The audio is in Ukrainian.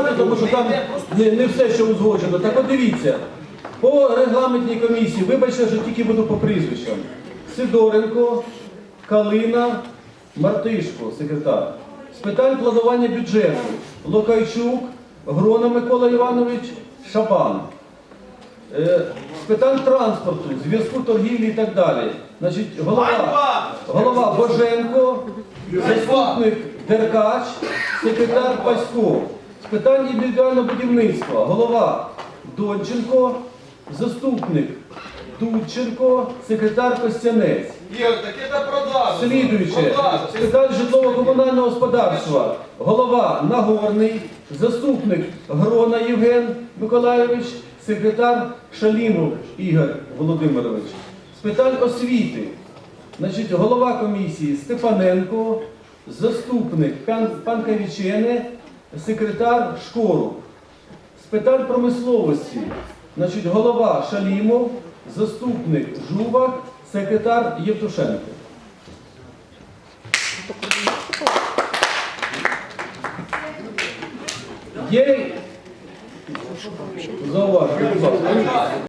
тому що там не, не все, що узгоджено. Так от дивіться, по регламентній комісії, вибачте, що тільки буду по прізвищам. Сидоренко, Калина, Мартишко, секретар. З питань планування бюджету Локайчук, Грона Микола Іванович, Шабан. Е, З питань транспорту, зв'язку торгівлі і так далі. Значить, голова, голова Боженко, заступник Деркач, секретар Пасько. З питань індивідуального будівництва, голова Донченко, заступник Дудченко, секретар Костянець. Ігор, так це продажа. Слідуюче, з питань житлово-комунального господарства, голова Нагорний, заступник Грона Євген Миколайович, секретар Шалімов Ігор Володимирович. З питань освіти, значить, голова комісії Степаненко, заступник пан, пан Кавічене, секретар Шкору. З питань промисловості, значить, голова Шалімов, заступник Жувак, секретар Євтушенко. Є зауваження.